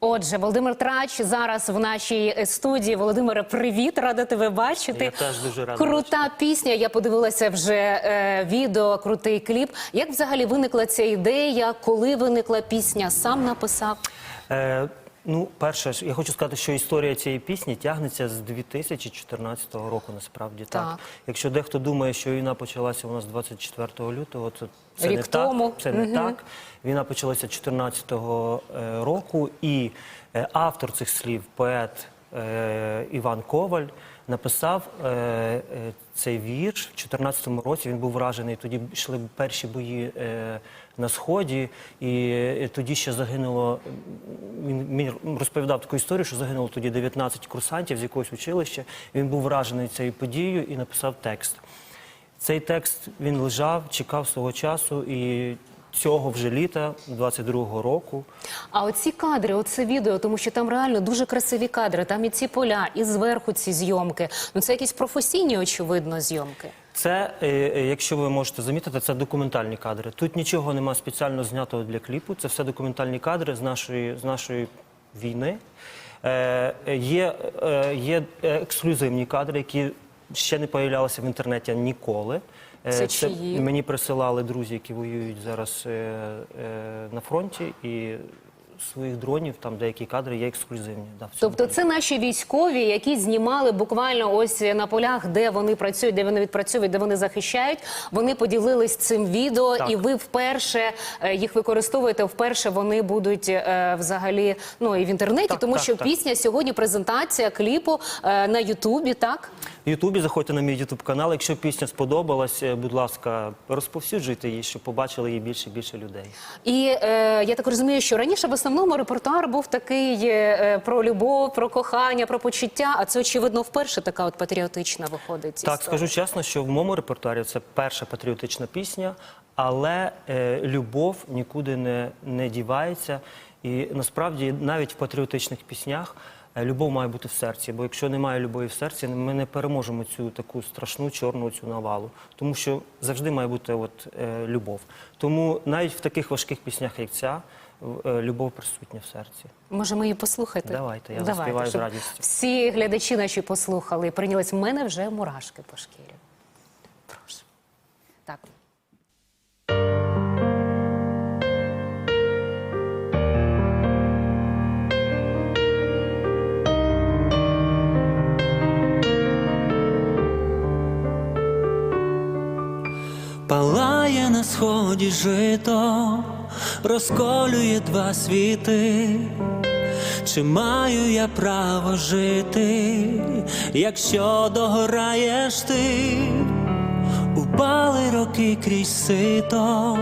Отже, Володимир Трач зараз в нашій студії. Володимире, привіт, рада тебе бачити. Я теж дуже рада Крута пісня. Я подивилася вже е, відео, крутий кліп. Як взагалі виникла ця ідея? Коли виникла пісня? Сам написав? Е, ну, перше, ж, я хочу сказати, що історія цієї пісні тягнеться з 2014 року, насправді так. Так. Якщо дехто думає, що війна почалася у нас 24 лютого, то це Рік не тому. так. Це не так. Війна почалася 2014 року, і е, автор цих слів, поет е, Іван Коваль, написав е, е, цей вірш в 2014 році. Він був вражений. Тоді йшли перші бої е, на сході, і е, тоді ще загинуло. Він мені розповідав таку історію, що загинуло тоді 19 курсантів з якогось училища. Він був вражений цією подією і написав текст. Цей текст він лежав, чекав свого часу, і цього вже літа, 22-го року, А оці кадри, оце відео, тому що там реально дуже красиві кадри. Там і ці поля, і зверху ці зйомки. Ну це якісь професійні, очевидно, зйомки. Це, е, е, якщо ви можете замітити, це документальні кадри. Тут нічого нема спеціально знятого для кліпу. Це все документальні кадри з нашої, з нашої війни. Е, е, є, е, є ексклюзивні кадри, які ще не появлялися в інтернеті ніколи. Е, Це чиї? мені присилали друзі, які воюють зараз е, е, на фронті, і своїх дронів там деякі кадри є ексклюзивні. Да, в цьому Тобто це наші військові, які знімали буквально ось на полях, де вони працюють, де вони відпрацьовують, де вони захищають. Вони поділились цим відео, Так. і ви вперше е, їх використовуєте. Вперше вони будуть е, взагалі ну і в інтернеті, Так, тому так, що так. пісня сьогодні презентація кліпу е, на Ютубі. Так В Ютубі заходьте на мій Ютуб канал. Якщо пісня сподобалась, е, будь ласка, розповсюджуйте її, щоб побачили її більше і більше людей. і е, я так розумію, що раніше в основному репертуар був такий е, е, про любов, про кохання, про почуття. А це очевидно вперше така от патріотична виходить. Так, історія. скажу чесно, що в моєму репертуарі це перша патріотична пісня, але е, любов нікуди не, не дівається. І насправді навіть в патріотичних піснях любов має бути в серці. Бо якщо немає любові в серці, ми не переможемо цю таку страшну чорну цю навалу. Тому що завжди має бути от, е, любов. Тому навіть в таких важких піснях, як ця, е, любов присутня в серці. Можемо її послухати? Давайте, я заспіваю з щоб радістю. Всі глядачі наші послухали і прийнялись. В мене вже мурашки по шкірі. Прошу. Так. Сході жито, розколює два світи. Чи маю я право жити, якщо догораєш ти? Упали роки крізь сито,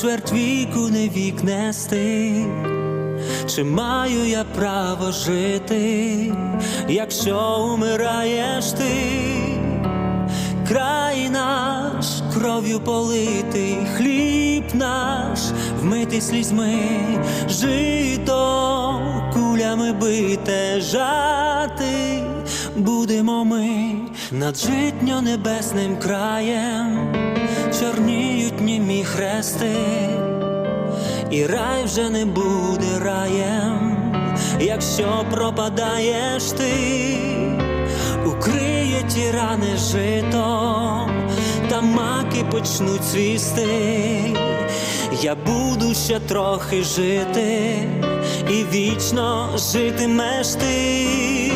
чверть віку не вік нести. Чи маю я право жити, якщо умираєш ти? Край наш кров'ю политий, хліб наш вмитий слізьми, жито кулями бите, жати будемо ми над житньо небесним краєм, чорніють німі хрести, і рай вже не буде раєм, якщо пропадаєш ти укриє ті рани житом, та маки почнуть цвісти. Я буду ще трохи жити, і вічно житимеш ти,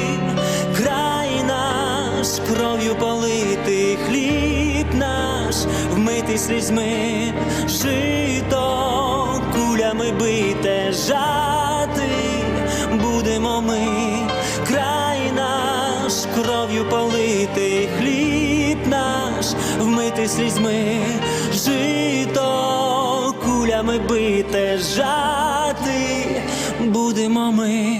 край наш кров'ю политий, хліб наш вмитий слізьми, жито кулями бите, жати наш вмитий слізьми, жито кулями бите, жати будемо ми.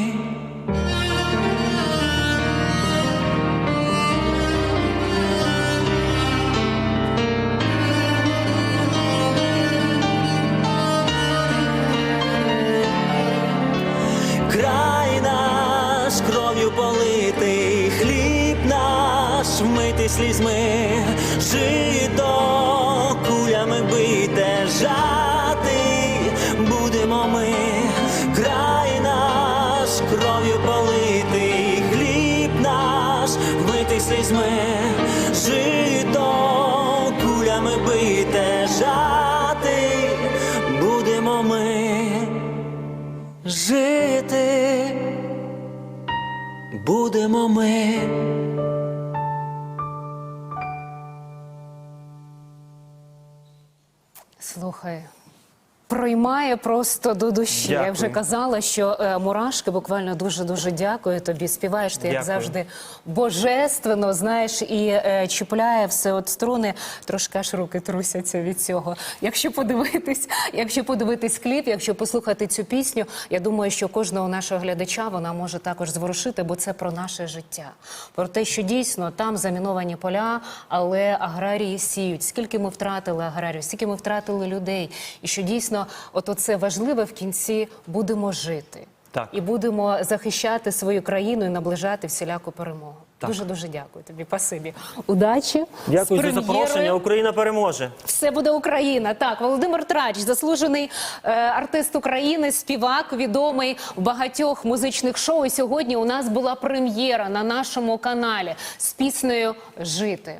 край наш кров'ю хліб наш вмитий слізьми, жито кулями бите, жати будемо ми, край наш кров'ю политий хліб наш, вмитий слізьми, жито кулями бите, жати, будемо ми жити, будемо ми. Слухай. Проймає просто до душі. Я вже казала, що е, мурашки буквально дуже дуже дякую тобі. Співаєш ти як Дякую. завжди божественно, знаєш, і е, чіпляє все от струни. Трошки аж руки трусяться від цього. Якщо подивитись, якщо подивитись кліп, якщо послухати цю пісню, я думаю, що кожного нашого глядача вона може також зворушити, бо це про наше життя. Про те, що дійсно там заміновані поля, але аграрії сіють. Скільки ми втратили аграрію, скільки ми втратили людей, і що дійсно, от оце важливе в кінці будемо жити. Так. І будемо захищати свою країну і наближати всіляку перемогу. Так. Дуже дуже дякую тобі. Пасибі. Удачі. Дякую за запрошення. Україна переможе. Все буде Україна. Так, Володимир Трач, заслужений е, артист України, співак, відомий в багатьох музичних шоу. І сьогодні у нас була прем'єра на нашому каналі з піснею Жити.